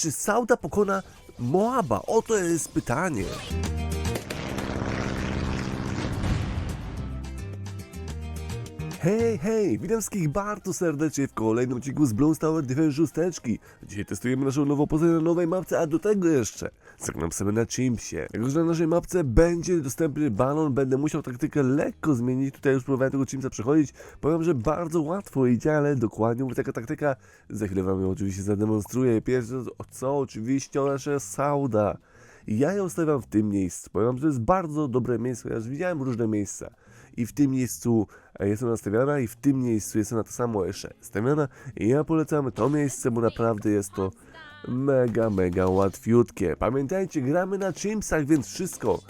czy Sauda pokona Moaba? Oto jest pytanie. Hej, hej, witam wszystkich bardzo serdecznie w kolejnym odcinku z Bloons Tower Defense szósteczki. Dzisiaj testujemy naszą nową pozycję na nowej mapce, a do tego jeszcze zagram sobie na Chimpsie. Jako, że na naszej mapce będzie dostępny balon, będę musiał taktykę lekko zmienić. Tutaj już próbowałem tego Chimpsa przechodzić. Powiem, że bardzo łatwo idzie, ale dokładnie mówię, taka taktyka. Za chwilę wam ją oczywiście zademonstruję. Pierwsze co? Oczywiście o nasze Sauda. Ja ją stawiam w tym miejscu. Powiem, że to jest bardzo dobre miejsce, ponieważ widziałem różne miejsca. I w tym miejscu e, jest ona stawiana, i w tym miejscu jest ona to samo jeszcze stawiana. I ja polecam to miejsce, bo naprawdę jest to mega, mega łatwiutkie. Pamiętajcie, gramy na Chimpsach, więc wszystko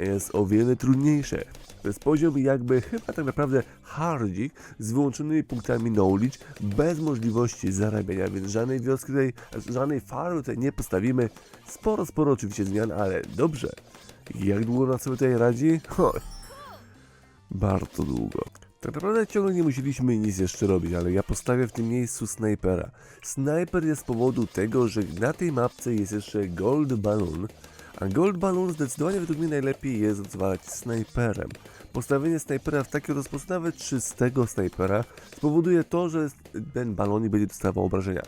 jest o wiele trudniejsze. To jest poziom jakby chyba tak naprawdę hardzik z wyłączonymi punktami knowledge, bez możliwości zarabiania, więc żadnej wioski tutaj, żadnej farmy tutaj nie postawimy. Sporo, sporo oczywiście zmian, ale dobrze. Jak długo nam sobie tutaj radzi? Ho, bardzo długo. Tak naprawdę ciągle nie musieliśmy nic jeszcze robić, ale ja postawię w tym miejscu snajpera. Snajper jest z powodu tego, że na tej mapce jest jeszcze Gold Balloon, a Gold Balloon zdecydowanie według mnie najlepiej jest odwalać snajperem. Postawienie snajpera w taki oto sposób, nawet czystego snajpera, spowoduje to, że ten balonik będzie dostawał obrażenia.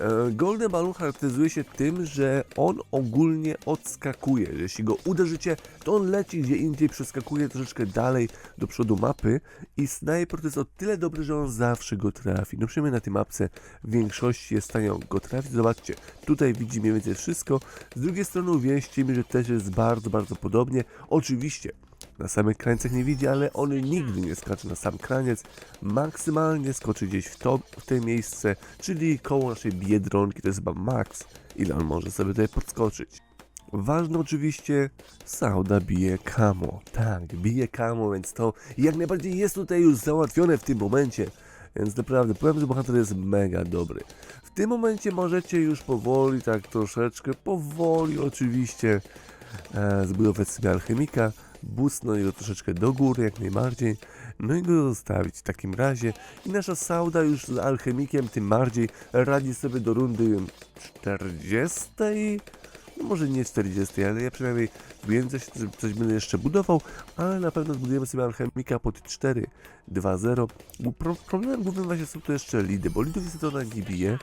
E, Golden Balloon charakteryzuje się tym, że on ogólnie odskakuje. Jeśli go uderzycie, to on leci gdzie indziej, przeskakuje troszeczkę dalej do przodu mapy i snajper to jest o tyle dobry, że on zawsze go trafi. No przynajmniej na tej mapce w większości jest w stanie go trafić. Zobaczcie, tutaj widzi mniej więcej wszystko. Z drugiej strony uwierzcie mi, że też jest bardzo, bardzo podobnie. Oczywiście na samych krańcach nie widzi, ale on nigdy nie skacze na sam kraniec. Maksymalnie skoczy gdzieś w to, w to miejsce, czyli koło naszej biedronki, to jest chyba max, ile on może sobie tutaj podskoczyć. Ważne oczywiście, Sauda bije kamo. Tak, bije kamo, więc to jak najbardziej jest tutaj już załatwione w tym momencie. Więc naprawdę, powiem, że bohater jest mega dobry. W tym momencie możecie już powoli, tak troszeczkę, powoli oczywiście, e, zbudować sobie alchemika, busnąć go troszeczkę do góry jak najbardziej, no i go zostawić w takim razie. I nasza Sauda już z alchemikiem tym bardziej radzi sobie do rundy 40. No może nie 40, ale ja przynajmniej wiem, coś, coś będę jeszcze budował, ale na pewno zbudujemy sobie alchemika pod 4, 2, 0. Bo Pro, problemem głównym właśnie są to jeszcze lidy, bo lidów jest to na nie bije,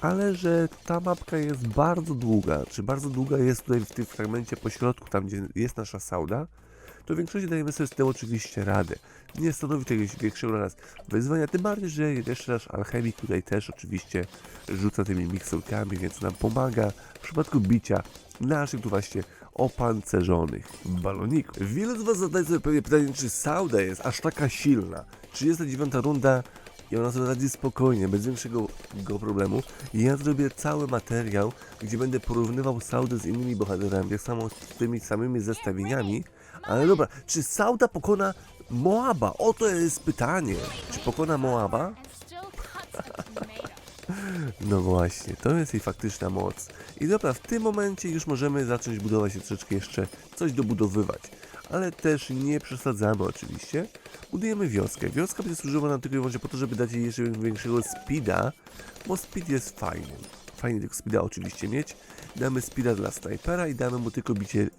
ale że ta mapka jest bardzo długa, czy bardzo długa jest tutaj w tym fragmencie pośrodku, tam gdzie jest nasza Sauda, to w większości dajemy sobie z tym oczywiście radę. Nie stanowi to jakiegoś większego raz wyzwania, tym bardziej, że jeszcze nasz alchemik tutaj też oczywiście rzuca tymi miksurkami, więc nam pomaga w przypadku bicia naszych tu właśnie opancerzonych baloników. Wielu z Was zadaje sobie pewnie pytanie, czy Sauda jest aż taka silna. 39 runda i ona sobie radzi spokojnie, bez większego go problemu. I ja zrobię cały materiał, gdzie będę porównywał Saudę z innymi bohaterami, tak samo z tymi samymi zestawieniami. Ale dobra, czy Sauda pokona Moaba? Oto jest pytanie. Czy pokona Moaba? No właśnie, to jest jej faktyczna moc. I dobra, w tym momencie już możemy zacząć budować się troszeczkę jeszcze coś dobudowywać. Ale też nie przesadzamy oczywiście. Budujemy wioskę. Wioska będzie służyła nam tylko i wyłącznie po to, żeby dać jej jeszcze większego speeda, bo speed jest fajny. Fajnie tego speeda oczywiście mieć. Damy speeda dla snajpera i damy mu tylko bicie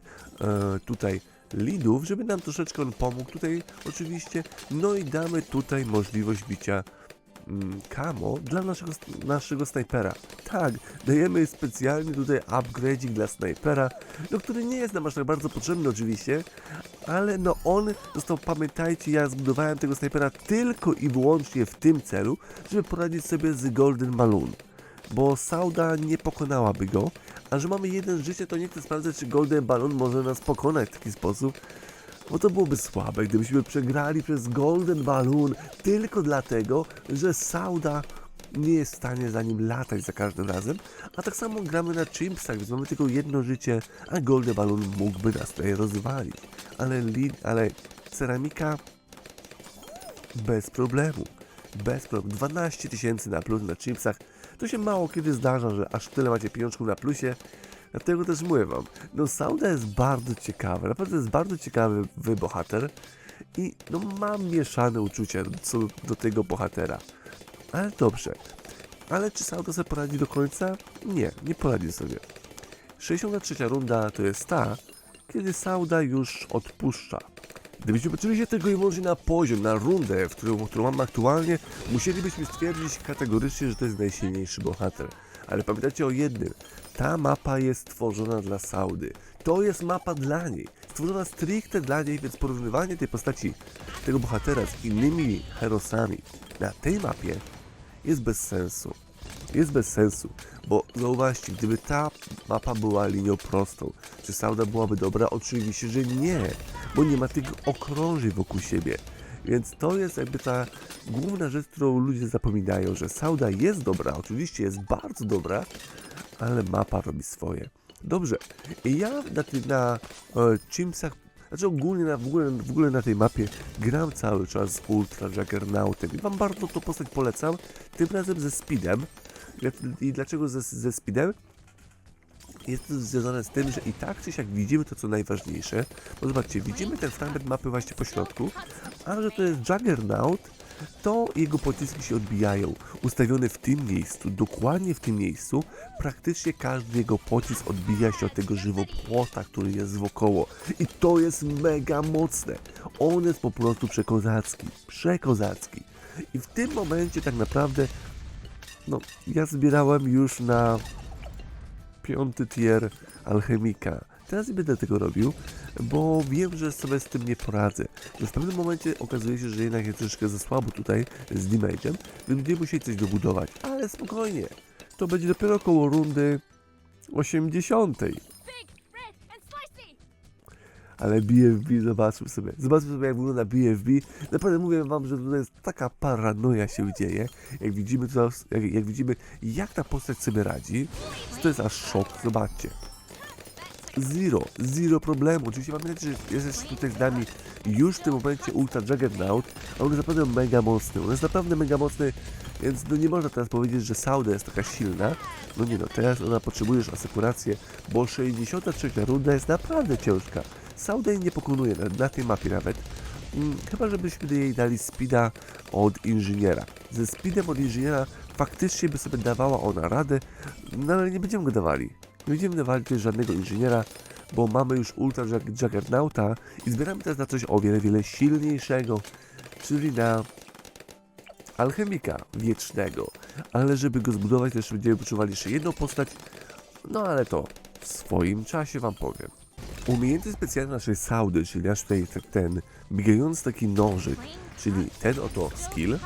e, tutaj lidów, żeby nam troszeczkę on pomógł tutaj oczywiście. No i damy tutaj możliwość bicia mm, camo dla naszego, naszego snajpera. Tak, dajemy specjalnie tutaj upgrade'ik dla snajpera, no który nie jest nam aż tak bardzo potrzebny oczywiście, ale no on został, pamiętajcie, ja zbudowałem tego snajpera tylko i wyłącznie w tym celu, żeby poradzić sobie z Golden Balloon. Bo Sauda nie pokonałaby go, a że mamy jeden życie, to nie chcę sprawdzać, czy Golden Balloon może nas pokonać w taki sposób. Bo to byłoby słabe, gdybyśmy przegrali przez Golden Balloon tylko dlatego, że Sauda nie jest w stanie za nim latać za każdym razem. A tak samo gramy na Chimpsach, więc mamy tylko jedno życie, a Golden Balloon mógłby nas tutaj rozwalić. Ale, li, ale ceramika bez problemu. Bez problemu. 12 tysięcy na plus na chipsach. To się mało kiedy zdarza, że aż tyle macie pieniążków na plusie. Dlatego też mówię wam, no Sauda jest bardzo ciekawy, naprawdę jest bardzo ciekawy wy bohater i no mam mieszane uczucia co do tego bohatera. Ale dobrze, Ale czy Sauda sobie poradzi do końca? Nie, nie poradzi sobie. 63 runda to jest ta, kiedy Sauda już odpuszcza. Gdybyśmy patrzyli się tylko i wyłącznie na poziom, na rundę, w którą, którą mamy aktualnie, musielibyśmy stwierdzić kategorycznie, że to jest najsilniejszy bohater. Ale pamiętajcie o jednym, ta mapa jest stworzona dla Saudy. To jest mapa dla niej. Stworzona stricte dla niej, więc porównywanie tej postaci, tego bohatera z innymi herosami na tej mapie jest bez sensu. Jest bez sensu, bo zauważcie, gdyby ta mapa była linią prostą, czy Sauda byłaby dobra? Oczywiście, że nie, bo nie ma tych okrążeń wokół siebie. Więc to jest jakby ta główna rzecz, którą ludzie zapominają, że Sauda jest dobra, oczywiście jest bardzo dobra, ale mapa robi swoje. Dobrze, ja na, na e, Chimsach, znaczy ogólnie na, w, ogóle, w ogóle na tej mapie gram cały czas z Ultra Juggernautem i wam bardzo tą postać polecam, tym razem ze Speedem. I dlaczego ze, ze Speedem? Jest to związane z tym, że i tak czy siak widzimy to, co najważniejsze. Bo zobaczcie, widzimy ten fragment mapy właśnie po środku, a że to jest Juggernaut, to jego pociski się odbijają. Ustawiony w tym miejscu, dokładnie w tym miejscu, praktycznie każdy jego pocisk odbija się od tego żywopłota, który jest wokoło. I to jest mega mocne. On jest po prostu przekozacki. Przekozacki. I w tym momencie tak naprawdę, no, ja zbierałem już na piąty tier alchemika. Teraz nie będę tego robił, bo wiem, że sobie z tym nie poradzę. Że w pewnym momencie okazuje się, że jednak jest troszeczkę za słabo tutaj z damage'em, więc będziemy musieli coś dobudować. Ale spokojnie, to będzie dopiero około rundy 80. Ale BFB zobaczmy sobie. Zobaczmy sobie jak wygląda BFB. Naprawdę mówię wam, że tutaj jest taka paranoja się dzieje. Jak widzimy, to, jak, jak widzimy jak ta postać sobie radzi, to jest aż szok. Zobaczcie. Zero, zero problemu. Oczywiście pamiętajcie, że jest tutaj z nami już w tym momencie Ultra Juggernaut, a on jest naprawdę mega mocny. On jest naprawdę mega mocny, więc no nie można teraz powiedzieć, że Sauda jest taka silna. No nie no, teraz ona potrzebuje już asekurację, bo 63 runda jest naprawdę ciężka. Sauda jej nie pokonuje na, na tej mapie nawet. Mm, chyba żebyśmy jej dali speeda od inżyniera. Ze speedem od inżyniera faktycznie by sobie dawała ona radę, no ale nie będziemy go dawali. Nie będziemy dawali też żadnego inżyniera, bo mamy już Ultra Jug- Juggernauta i zbieramy teraz na coś o wiele, wiele silniejszego, czyli na alchemika wiecznego. Ale żeby go zbudować, jeszcze będziemy potrzebowali jeszcze jedną postać, no ale to w swoim czasie wam powiem. Umiejętność specjalna naszej Saudy, czyli nasz tutaj ten migający taki nożyk, czyli ten oto skill,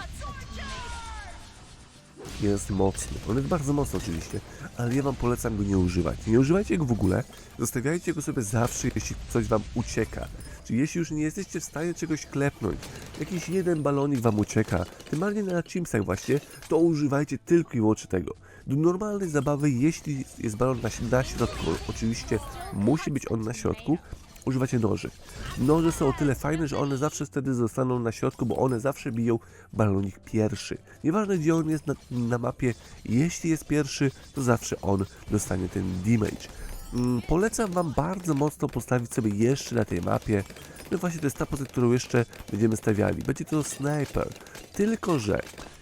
jest mocny. On jest bardzo mocny oczywiście, ale ja wam polecam go nie używać. Nie używajcie go w ogóle, zostawiajcie go sobie zawsze, jeśli coś wam ucieka. Czyli jeśli już nie jesteście w stanie czegoś klepnąć, jakiś jeden balonik wam ucieka, tym bardziej na chimsach właśnie, to używajcie tylko i wyłącznie tego. Do normalnej zabawy, jeśli jest balon na, na środku, oczywiście musi być on na środku, używacie noży. Noże są o tyle fajne, że one zawsze wtedy zostaną na środku, bo one zawsze biją balonik pierwszy. Nieważne gdzie on jest na, na mapie, jeśli jest pierwszy, to zawsze on dostanie ten damage. Mm, polecam Wam bardzo mocno postawić sobie jeszcze na tej mapie. No właśnie to jest ta pozycja, którą jeszcze będziemy stawiali. Będzie to snajper. Tylko, że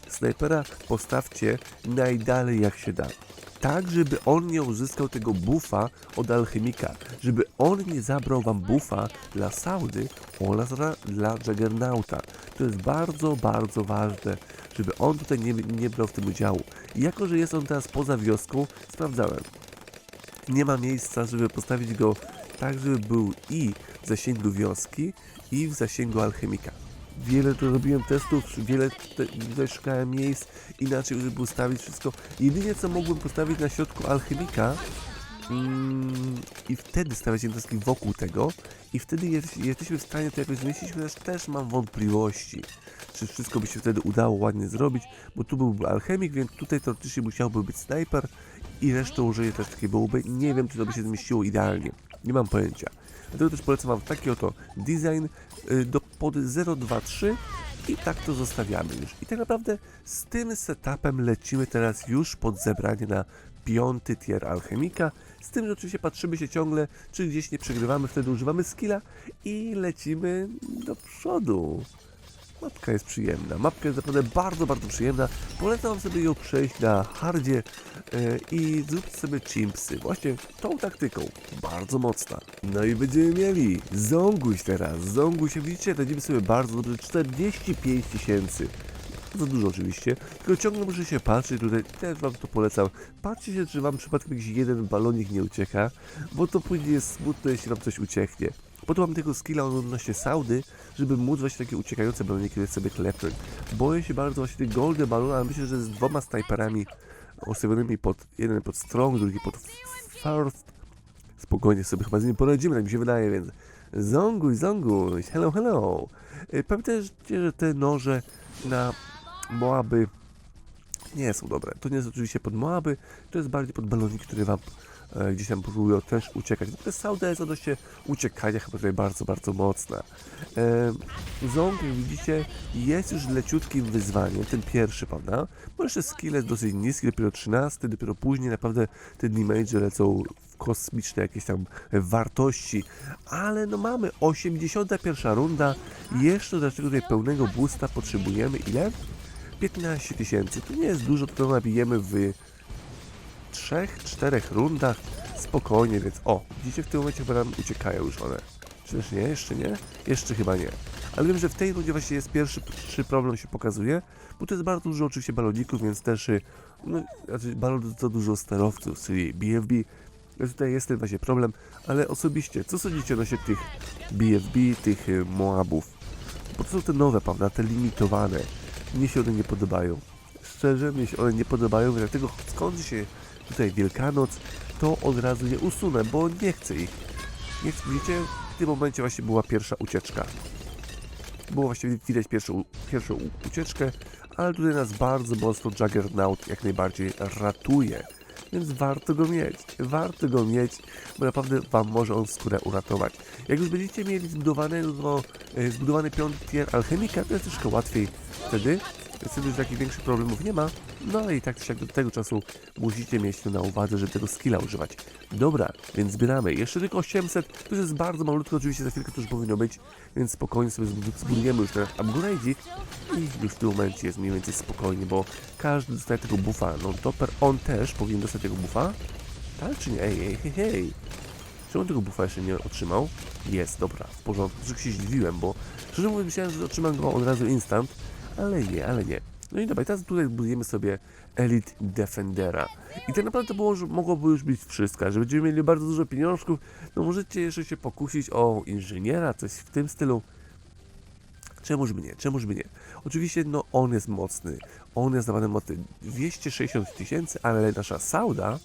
snajpera postawcie najdalej jak się da tak, żeby on nie uzyskał tego buffa od alchemika, żeby on nie zabrał wam buffa dla Saudy oraz dla Juggernauta. To jest bardzo, bardzo ważne, żeby on tutaj nie, nie brał w tym udziału. I jako, że jest on teraz poza wioską, sprawdzałem. Nie ma miejsca, żeby postawić go tak, żeby był i w zasięgu wioski, i w zasięgu alchemika. Wiele to robiłem testów, wiele te, szukałem miejsc inaczej, żeby ustawić wszystko. Jedynie co mogłem postawić na środku alchemika mm, i wtedy stawiać jednostki wokół tego i wtedy jest, jesteśmy w stanie to jakoś zmieścić, chociaż też mam wątpliwości, czy wszystko by się wtedy udało ładnie zrobić, bo tu byłby alchemik, więc tutaj teoretycznie musiałby być snajper i resztę użyję też takiej byłoby. Nie wiem, czy to by się zmieściło idealnie. Nie mam pojęcia. Dlatego też polecam Wam taki oto design y, do pod 023 i tak to zostawiamy już. I tak naprawdę z tym setupem lecimy teraz już pod zebranie na piąty tier alchemika. Z tym, że oczywiście patrzymy się ciągle, czy gdzieś nie przegrywamy, wtedy używamy skilla i lecimy do przodu. Mapka jest przyjemna. Mapka jest naprawdę bardzo, bardzo przyjemna. Polecam sobie ją przejść na hardzie e, i zróbcie sobie chimpsy. Właśnie tą taktyką. Bardzo mocna. No i będziemy mieli Zonguś teraz. Zonguś, widzicie, radzimy sobie bardzo dobrze. 45 tysięcy. Za dużo oczywiście, tylko ciągle muszę się patrzeć tutaj, też wam to polecam. Patrzcie się, czy wam przypadkiem jakiś jeden balonik nie ucieka, bo to później jest smutne, jeśli wam coś ucieknie. Po to mam tego skilla odnośnie saudy, żeby móc właśnie takie uciekające baloniki sobie klepnąć. Boję się bardzo właśnie tych golden balon, ale myślę, że z dwoma snajperami ustawionymi pod, jeden pod strong, drugi pod first, spokojnie sobie chyba z nim poradzimy, tak mi się wydaje, więc zonguj, zonguj, hello, hello. Y, Pamiętajcie, że te noże na Moaby nie są dobre. To nie jest oczywiście pod Moaby, to jest bardziej pod baloniki, które wam e, gdzieś tam próbują też uciekać. Natomiast Sauda jest odnośnie uciekania chyba tutaj bardzo, bardzo mocna. E, Ząg, jak widzicie, jest już leciutkim wyzwaniem, ten pierwszy, prawda? Bo jeszcze skill jest dosyć niski, dopiero 13, dopiero później naprawdę te damage lecą w kosmiczne jakieś tam wartości, ale no mamy 81 runda, jeszcze do tego tutaj pełnego boosta potrzebujemy ile? 15 tysięcy, to nie jest dużo, to nabijemy w 3-4 rundach spokojnie, więc o, widzicie w tym momencie chyba nam uciekają już one. Czyż nie? Jeszcze nie? Jeszcze chyba nie. Ale wiem, że w tej rundzie właśnie jest pierwszy, pierwszy problem się pokazuje, bo to jest bardzo dużo oczywiście baloników, więc też, y, no, znaczy to dużo sterowców, czyli BFB, więc tutaj jest ten właśnie problem, ale osobiście, co sądzicie odnośnie tych BFB, tych y, Moabów? Bo to są te nowe, prawda, te limitowane. Mnie się one nie podobają. Szczerze, mnie się one nie podobają, dlatego skończy się tutaj Wielkanoc, to od razu je usunę, bo nie chcę ich. Nie chcę, widzicie, w tym momencie właśnie była pierwsza ucieczka. Było właściwie widać pierwszą, pierwszą ucieczkę, ale tutaj nas bardzo mocno Juggernaut jak najbardziej ratuje. Więc warto go mieć, warto go mieć, bo naprawdę Wam może on skórę uratować. Jak już będziecie mieli zbudowanego, e, zbudowany piąty tier alchemika, to jest troszkę łatwiej wtedy, wtedy już takich większych problemów nie ma, no ale i tak czy siak do tego czasu musicie mieć to na uwadze, żeby tego skilla używać. Dobra, więc zbieramy. Jeszcze tylko 800, to jest bardzo malutko, oczywiście za chwilkę to już powinno być, więc spokojnie sobie zbud- zbudujemy już ten upgrade'ik i już w tym momencie jest mniej więcej spokojnie, bo każdy dostaje tego buffa. No Topper, on też powinien dostać tego buffa, tak czy nie? Ej, ej, hej, hej. Czy on tego buffa jeszcze nie otrzymał? Jest, dobra, w porządku. Troszkę się zdziwiłem, bo szczerze mówiąc myślałem, że otrzymam go od razu instant, ale nie, ale nie. No i dobra, teraz tutaj budujemy sobie Elite Defendera. I tak naprawdę było, mogłoby już być wszystko, że będziemy mieli bardzo dużo pieniążków, no możecie jeszcze się pokusić o inżyniera, coś w tym stylu. Czemuż by nie, czemuż by nie. Oczywiście, no on jest mocny, on jest naprawdę mocny. 260 tysięcy, ale nasza Sauda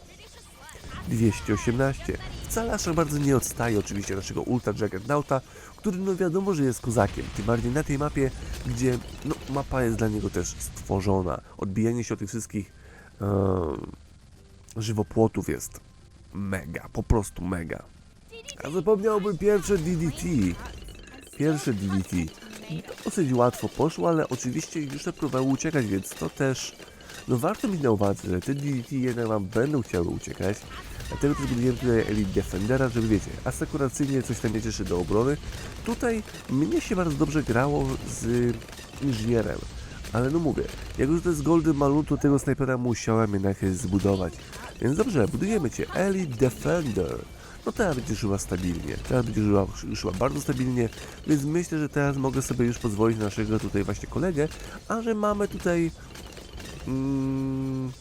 218. Wcale aż bardzo nie odstaje oczywiście naszego Ultra Juggernauta, który no wiadomo, że jest kozakiem. Tym bardziej na tej mapie, gdzie no, mapa jest dla niego też stworzona. Odbijanie się od tych wszystkich em, żywopłotów jest mega, po prostu mega. A zapomniałbym pierwsze DDT. Pierwsze DDT. Dosyć łatwo poszło, ale oczywiście już próbowały uciekać, więc to też no warto mieć na uwadze, że te DDT jednak wam będą chciały uciekać. Dlatego też budujemy tutaj Elite Defendera, żeby wiecie, asekuracyjnie coś tam jeszcze do obrony. Tutaj mnie się bardzo dobrze grało z inżynierem. Ale no mówię, jak już to jest Golden Balloon, to tego snajpera musiałem jednak zbudować. Więc dobrze, budujemy cię. Elite Defender. No teraz będzie żyła stabilnie. Teraz będzie żyła, żyła bardzo stabilnie, więc myślę, że teraz mogę sobie już pozwolić na naszego tutaj właśnie kolegę, a że mamy tutaj mm,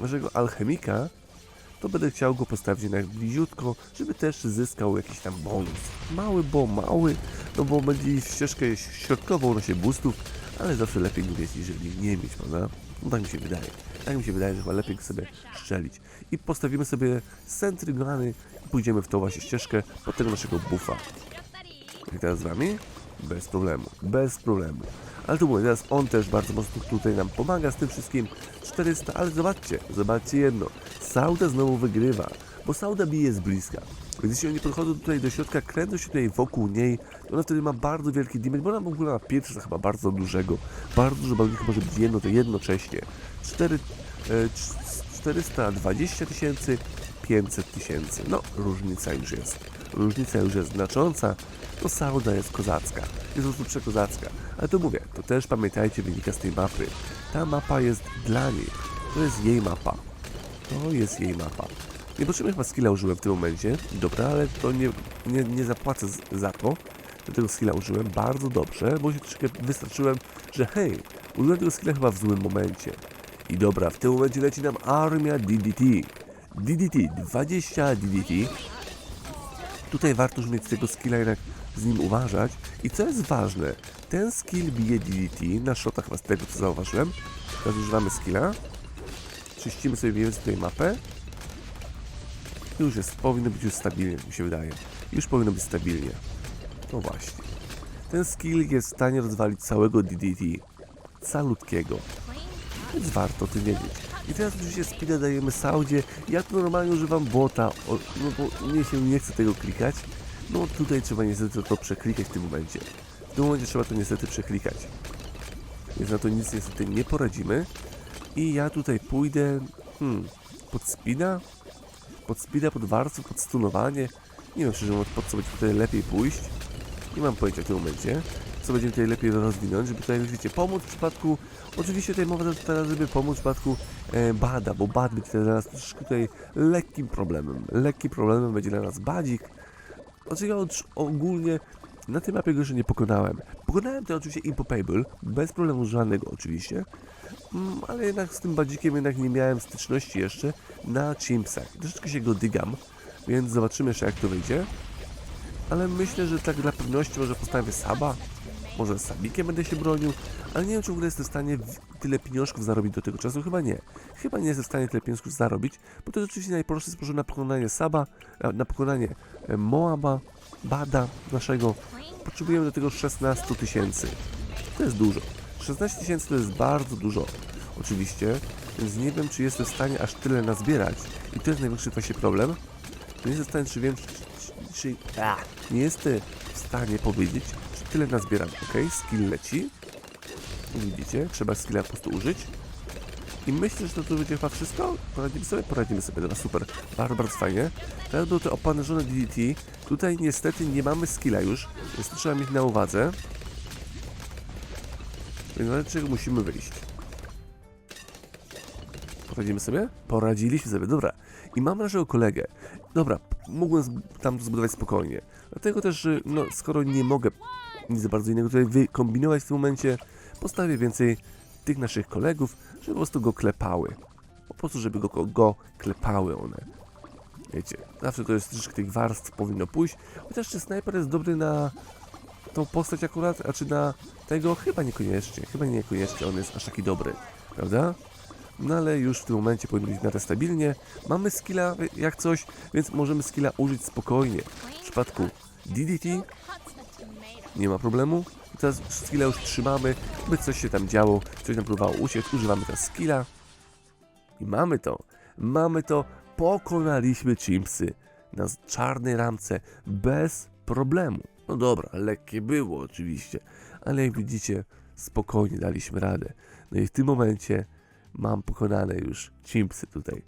naszego alchemika, to będę chciał go postawić jednak bliziutko, żeby też zyskał jakiś tam bonus. Mały, bo mały, no bo będzie ścieżkę środkową nosie boostów, ale zawsze lepiej go mieć, jeżeli nie mieć, prawda? No tak mi się wydaje. Tak mi się wydaje, że chyba lepiej sobie strzelić. I postawimy sobie centrygony i pójdziemy w tą właśnie ścieżkę pod tego naszego buffa. Jak teraz z wami? Bez problemu, bez problemu. Ale tu mówię, teraz on też bardzo mocno tutaj nam pomaga z tym wszystkim. 400, ale zobaczcie, zobaczcie jedno. Sauda znowu wygrywa, bo Sauda bije z bliska. Jeśli oni podchodzą tutaj do środka, kręcą się tutaj wokół niej, to ona wtedy ma bardzo wielki damage, bo ona w ogóle ma pierwsza chyba bardzo dużego. Bardzo dużo baloników może być jedno, to jednocześnie. 4, e, cz- 420 tysięcy 500 tysięcy. No, różnica już jest. Różnica już jest znacząca, to sauda jest kozacka. Jest po prostu przekozacka. Ale to mówię, to też pamiętajcie, wynika z tej mapy. Ta mapa jest dla niej. To jest jej mapa. To jest jej mapa. Niepotrzebnie chyba skilla użyłem w tym momencie. Dobra, ale to nie, nie, nie zapłacę za to. że tego skilla użyłem bardzo dobrze, bo się troszkę wystarczyłem, że hej, użyłem tego skilla chyba w złym momencie. I dobra, w tym momencie leci nam armia DDT. DDT, 20 DDT. Tutaj warto już mieć tego skilla jednak z nim uważać. I co jest ważne, ten skill bije DDT na shotach z tego co zauważyłem. Teraz używamy skilla. Czyścimy sobie mniej więcej tutaj mapę. Już jest, powinno być już stabilnie, mi się wydaje. Już powinno być stabilnie. No właśnie. Ten skill jest w stanie rozwalić całego DDT. Calutkiego. Więc warto o tym wiedzieć. I teraz oczywiście speeda dajemy Saudzie. Ja tu normalnie używam bota, no bo mnie się nie chce tego klikać. No tutaj trzeba niestety to przeklikać w tym momencie. W tym momencie trzeba to niestety przeklikać. Więc na to nic niestety nie poradzimy. I ja tutaj pójdę, hmm, pod speeda? Pod speeda, pod warstwę, pod stunowanie. Nie wiem szczerze mówiąc, pod co będzie tutaj lepiej pójść. Nie mam pojęcia w tym momencie, co będzie tutaj lepiej rozwinąć, żeby tutaj, wiecie, pomóc w przypadku, oczywiście tutaj mowa teraz, żeby pomóc w przypadku e, Bada, bo Bad będzie dla nas troszeczkę tutaj lekkim problemem. Lekkim problemem będzie dla nas Badzik. Od- ogólnie na tej mapie go jeszcze nie pokonałem. Pokonałem to oczywiście Impopable, bez problemu żadnego oczywiście, mm, ale jednak z tym Badzikiem jednak nie miałem styczności jeszcze na Chimpsach. Troszeczkę się go dygam, więc zobaczymy jeszcze jak to wyjdzie. Ale myślę, że tak dla pewności może postawię Saba. Może z Sabikiem będę się bronił, ale nie wiem, czy w ogóle jestem w stanie tyle pieniążków zarobić do tego czasu. Chyba nie. Chyba nie jestem w stanie tyle pieniążków zarobić, bo to jest oczywiście najprostszy sposób na pokonanie Saba, a, na pokonanie e, Moaba, Bada naszego. Potrzebujemy do tego 16 tysięcy. To jest dużo. 16 tysięcy to jest bardzo dużo. Oczywiście, więc nie wiem, czy jestem w stanie aż tyle nazbierać. I to jest największy właśnie problem. Nie jestem w stanie, czy wiem, czy, czy, czy nie jestem w stanie powiedzieć, tyle nazbieram. Ok, skill leci. Widzicie, trzeba skilla po prostu użyć. I myślę, że to, to będzie chyba wszystko. Poradzimy sobie? Poradzimy sobie. Dobra, super. Bardzo, bardzo fajnie. Teraz było to opanężone DDT. Tutaj niestety nie mamy skilla już, więc trzeba mieć na uwadze. Więc na czego musimy wyjść? Poradzimy sobie? Poradziliśmy sobie, dobra. I mam naszego kolegę. Dobra, mógłbym tam zbudować spokojnie. Dlatego też, że, no, skoro nie mogę nic za bardzo innego tutaj wykombinować w tym momencie, postawię więcej tych naszych kolegów, żeby po prostu go klepały. Po prostu, żeby go, go, klepały one. Wiecie, zawsze to jest troszeczkę tych warstw powinno pójść. Chociaż czy snajper jest dobry na tą postać akurat, a czy na tego? Chyba niekoniecznie. Chyba niekoniecznie on jest aż taki dobry, prawda? No ale już w tym momencie powinno być miarę stabilnie. Mamy skilla jak coś, więc możemy skilla użyć spokojnie. W przypadku DDT nie ma problemu. Teraz skilla już trzymamy, by coś się tam działo, coś nam próbowało uciec. Używamy teraz skilla. I mamy to. Mamy to. Pokonaliśmy Chimpsy na czarnej ramce bez problemu. No dobra, lekkie było oczywiście, ale jak widzicie, spokojnie daliśmy radę. No i w tym momencie mam pokonane już Chimpsy tutaj.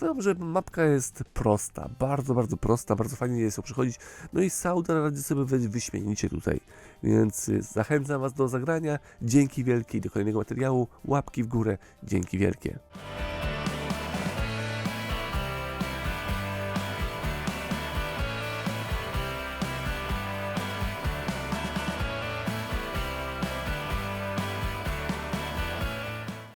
Powiem, że mapka jest prosta, bardzo, bardzo prosta, bardzo fajnie jest ją przechodzić. No i Sauda radzi sobie wy- wyśmienicie tutaj, więc y, zachęcam Was do zagrania. Dzięki wielkie i do kolejnego materiału. Łapki w górę. Dzięki wielkie.